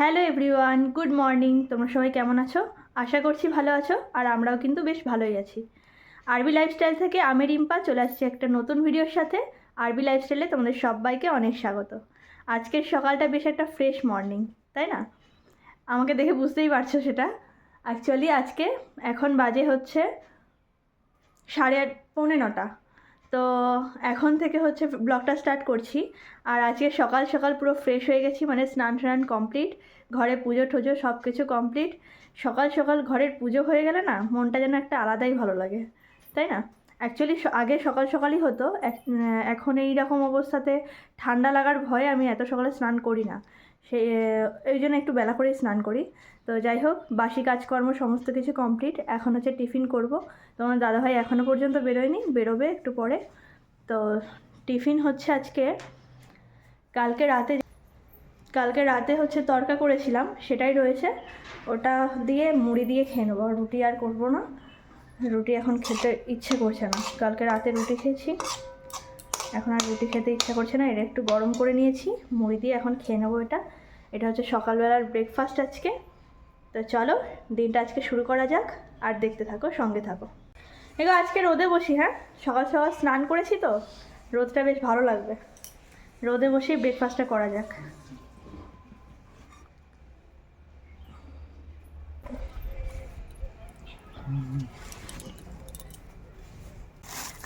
Hello everyone, good morning. তোমরা সবাই কেমন আছো? আশা করছি ভালো আছো, আর আমরাও কিন্তু বেশ ভালোই আছি। আরবি লাইফস্টাইল থেকে আমি রিম্পা, চলে আসছি একটা নতুন ভিডিওর সাথে। আরবি লাইফস্টাইলে তোমাদের সবাইকে অনেক স্বাগত। আজকের সকালটা বেশ একটা ফ্রেশ মর্নিং, তাই না? আমাকে দেখে বুঝতেই পারছ সেটা। অ্যাকচুয়ালি আজকে এখন বাজে হচ্ছে সাড়ে আট, পৌনে নটা। তো এখন থেকে হচ্ছে ব্লগটা স্টার্ট করছি। আর আজকে সকাল সকাল পুরো ফ্রেশ হয়ে গেছি মানে স্নান টান কমপ্লিট ঘরে পুজো টুজো সব কিছু কমপ্লিট সকাল সকাল ঘরের পুজো হয়ে গেলে না, মনটা যেন একটা আলাদাই ভালো লাগে, তাই না? অ্যাকচুয়ালি আগে সকাল সকালই হতো এখন এই রকম অবস্থাতে ঠান্ডা লাগার ভয়ে আমি এত সকালে স্নান করি না। সেই এই জন্য একটু বেলা করেই স্নান করি। তো যাই হোক, বাসি কাজকর্ম সমস্ত কিছু কমপ্লিট এখন হচ্ছে টিফিন করব। তোমার দাদাভাই এখনও পর্যন্ত বেরোয়নি, বেরোবে একটু পরে। তো টিফিন হচ্ছে আজকে, কালকে রাতে কালকে রাতে হচ্ছে তরকা করেছিলাম, সেটাই রয়েছে। ওটা দিয়ে মুড়ি দিয়ে খেয়ে নেব রুটি আর করব না। রুটি এখন খেতে ইচ্ছে করছে না। কালকে রাতে রুটি খেয়েছি। এখন আর রুটি খেতে ইচ্ছা করছে না, এটা একটু গরম করে নিয়েছি, মুড়ি দিয়ে এখন খেয়ে নেব এটা। এটা হচ্ছে সকালবেলার ব্রেকফাস্ট আজকে। তো চলো, দিনটা আজকে শুরু করা যাক, আর দেখতে থাকো, সঙ্গে থাকো। এগো, আজকে রোদে বসি হ্যাঁ? সকাল সকাল স্নান করেছি তো, রোদটা বেশ ভালো লাগবে। রোদে বসেই ব্রেকফাস্টটা করা যাক।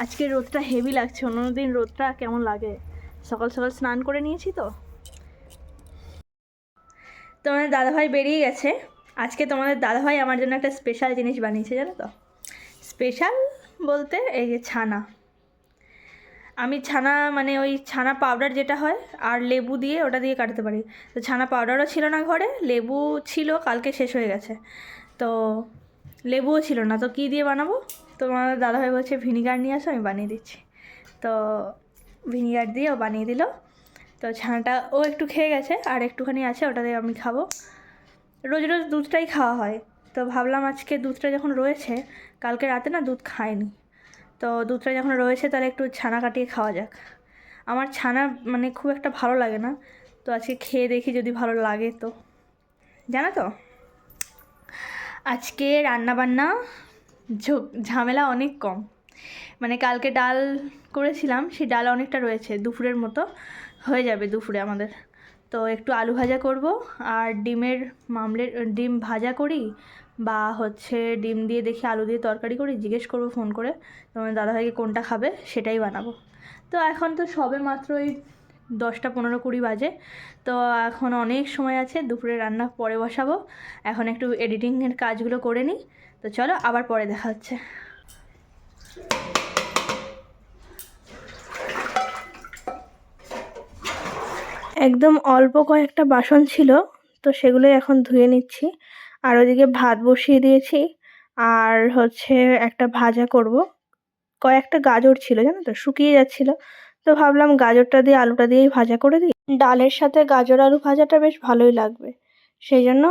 আজকে রোদটা হেভি লাগছে, অন্যদিন রোদটা কেমন লাগে? সকাল সকাল স্নান করে নিয়েছি তো। তোমাদের দাদাভাই বেরিয়ে গেছে। আজকে তোমাদের দাদাভাই আমার জন্য একটা স্পেশাল জিনিস বানিয়েছে, জানো তো? স্পেশাল বলতে এই যে ছানা। আমি ছানা মানে ওই ছানা পাউডার যেটা হয়, আর লেবু দিয়ে ওটা দিয়ে কাটতে পারি। তো ছানা পাউডারও ছিল না ঘরে, লেবু ছিল, কালকে শেষ হয়ে গেছে। তো লেবুও ছিল না, তো কী দিয়ে বানাবো? তোমার দাদাভাই বলছে, ভিনিগার নিয়ে আসো, আমি বানিয়ে দিচ্ছি। তো ভিনিগার দিয়ে ও বানিয়ে দিল। তো ছানাটা, ও একটু খেয়ে গেছে, আর একটুখানি আছে ওটা দিয়ে আমি খাব। রোজ রোজ দুধটাই খাওয়া হয়। তো ভাবলাম আজকে দুধটা যখন রয়েছে, কালকে রাতে না দুধ খায়নি তো দুধটা যখন রয়েছে, তাহলে একটু ছানা কাটিয়ে খাওয়া যাক। আমার ছানা মানে খুব একটা ভালো লাগে না। তো আজকে খেয়ে দেখি যদি ভালো লাগে তো। জানো তো? আজকে রান্নাবান্না ঝো- ঝামেলা অনেক কম। মানে কালকে ডাল করেছিলাম, সেই ডাল অনেকটা রয়েছে, দুপুরের মতো হয়ে যাবে দুপুরে আমাদের। তো একটু আলু ভাজা করব, আর ডিমের মামলেট ডিম ভাজা করি, বা হচ্ছে ডিম দিয়ে দেখি আলু দিয়ে তরকারি করি, জিজ্ঞেস করব ফোন করে, তোমার দাদাভাইকে কোনটা খাবে, সেটাই বানাবো। তো এখন তো সবে মাত্র এই দশটা পনেরো কুড়ি বাজে। তো এখন অনেক সময় আছে, দুপুরে রান্না পরে বসাবো। এখন একটু এডিটিংয়ের কাজগুলো করে নিই। তো চলো, আবার পরে দেখা হচ্ছে। একদম অল্প কয়েকটা বাসন ছিল, তো সেগুলোই এখন ধুয়ে নিচ্ছি। আর ওদিকে ভাত বসিয়ে দিয়েছি। আর হচ্ছে একটা ভাজা করব। কয়েকটা গাজর ছিল, জানো তো? শুকিয়ে যাচ্ছিল। তো ভাবলাম গাজরটা দিয়ে আলুটা দিয়েই ভাজা করে দিই। ডালের সাথে গাজর আলু ভাজাটা বেশ ভালোই লাগবে। সেই জন্য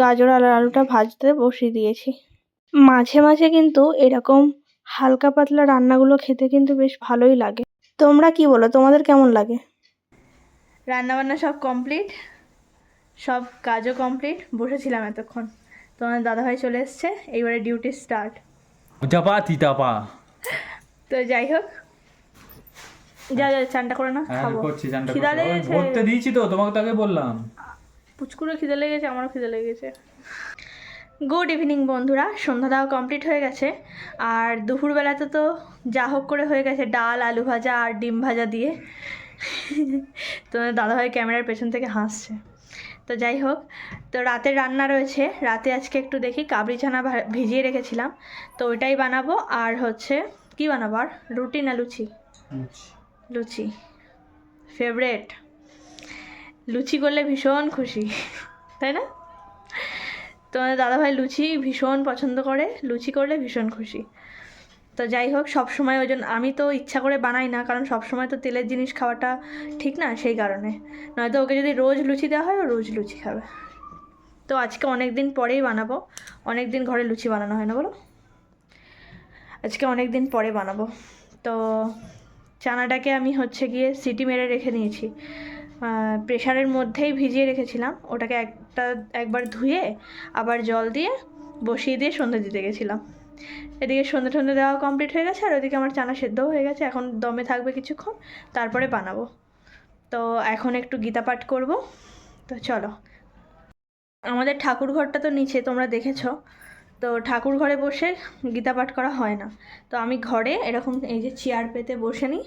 গাজর আর আলুটা ভাজতে বসিয়ে দিয়েছি। মাঝে মাঝে কিন্তু এরকম হালকা পাতলা রান্নাগুলো খেতে কিন্তু বেশ ভালোই লাগে। তোমরা কি বলো তোমাদের কেমন লাগে? রান্নাবান্না সব কমপ্লিট? সব কাজও কমপ্লিট? বসেছিলাম এতক্ষণ। তোমার দাদাভাই চলে এসছে এইবারে ডিউটি স্টার্ট। তো যাই হোক যা যা চানটা করে না হ্যাঁ খাব। করছি চানটা খিদা লেগেছে? ভরতে দিয়েছি তো তোমাকে তো আগে বললাম। পুচকুরও খিদে লেগেছে আমারও খিদে লেগেছে। গুড ইভিনিং বন্ধুরা সন্ধ্যা দাওয়া কমপ্লিট হয়ে গেছে। আর দুপুরবেলাতে তো যা হোক করে হয়ে গেছে ডাল আলু ভাজা আর ডিম ভাজা দিয়ে। তো দাদাভাই ক্যামেরার পেছন থেকে হাসছে। তো যাই হোক তো রাতে রান্না রয়েছে। রাতে আজকে একটু দেখি কাবলি ছানা ভিজিয়ে রেখেছিলাম। তো ওইটাই বানাবো আর হচ্ছে কি বানাবো আর? রুটি না লুচি। লুচি। ফেভারেট লুচি করলে ভীষণ খুশি, তাই না? তোমাদের দাদাভাই লুচি ভীষণ পছন্দ করে, লুচি করলে ভীষণ খুশি। তো যাই হোক, সব সময় ওই জন্য আমি তো ইচ্ছা করে বানাই না, কারণ সব সময় তো তেলের জিনিস খাওয়াটা ঠিক না সেই কারণে। নয়তো ওকে যদি রোজ লুচি দেওয়া হয়, ও রোজ লুচি খাবে। তো আজকে অনেক দিন পরেই বানাবো। অনেক দিন ঘরে লুচি বানানো হয় না বলো? আজকে অনেক দিন পরে বানাবো। তো চানাটাকে আমি হচ্ছে গিয়ে সিটি মেরে রেখে নিয়েছি প্রেশারের মধ্যেই ভিজিয়ে রেখেছিলাম। ওটাকে একটা, একবার ধুয়ে, আবার জল দিয়ে বসিয়ে দিয়ে সন্ধে দিতে গেছিলাম। এদিকে সন্ধে টন্ধে দেওয়া কমপ্লিট হয়ে গেছে, আর ওদিকে আমার চানা সেদ্ধও হয়ে গেছে। এখন দমে থাকবে কিছুক্ষণ, তারপরে বানাবো। তো এখন একটু গীতা পাঠ করব। তো চলো। আমাদের ঠাকুর ঘরটা তো নিচে, তোমরা দেখেছ। তো ঠাকুর ঘরে বসে গীতা পাঠ করা হয় না। তো আমি ঘরে এরকম এই যে চেয়ার পেতে বসে নিই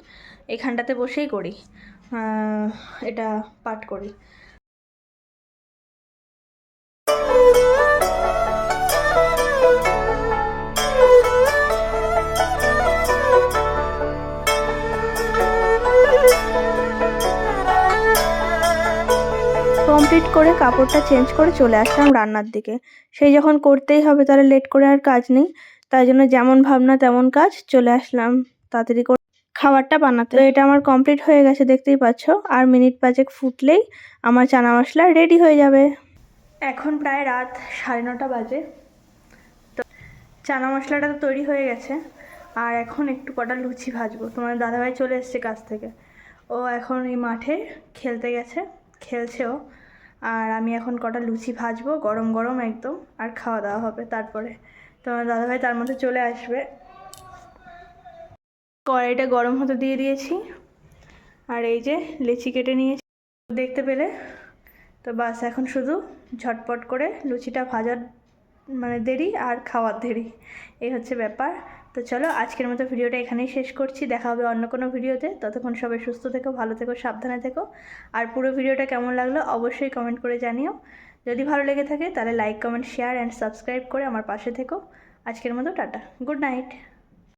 এখানটাতে বসেই করি এটা পাঠ করি। কমপ্লিট করে কাপড়টা চেঞ্জ করে চলে আসলাম রান্নার দিকে। সেই যখন করতেই হবে তাহলে লেট করে আর কাজ নেই। তাই জন্য যেমন ভাবনা তেমন কাজ চলে আসলাম তাড়াতাড়ি করে খাবারটা বানাতে। এটা আমার কমপ্লিট হয়ে গেছে, দেখতেই পাচ্ছ। আর মিনিট পাঁচেক ফুটলেই আমার চানা মশলা রেডি হয়ে যাবে। এখন প্রায় রাত সাড়ে নটা বাজে। তো চানা মশলাটা তো তৈরি হয়ে গেছে। আর এখন একটু কটা লুচি ভাজবো। তোমার দাদাভাই চলে এসছে কাছ থেকে। ও এখন এই মাঠে খেলতে গেছে। খেলছে ও। আর আমি এখন কটা লুচি ভাজবো, গরম গরম একদম, আর খাওয়া দাওয়া হবে তারপরে। তোমার দাদাভাই তার মধ্যে চলে আসবে। কড়াইটা গরম হতে দিয়ে দিয়েছি, আর এই যে লেচি কেটে নিয়েছি। দেখতে পেলে? তো বাস, এখন শুধু ঝটপট করে লুচিটা ভাজার মানে দেরি আর খাওয়ার দেরি। এই হচ্ছে ব্যাপার। তো চলো, আজকের মতো ভিডিওটা এখানেই শেষ করছি। দেখা হবে অন্য কোনো ভিডিওতে। ততক্ষণ সবাই সুস্থ থেকো, ভালো থেকো, সাবধানে থেকো। আর পুরো ভিডিওটা কেমন লাগল অবশ্যই কমেন্ট করে জানিও। যদি ভালো লেগে থাকে তাহলে like comment share and subscribe করে আমার পাশে থেকো। আজকের মতো টাটা। Good night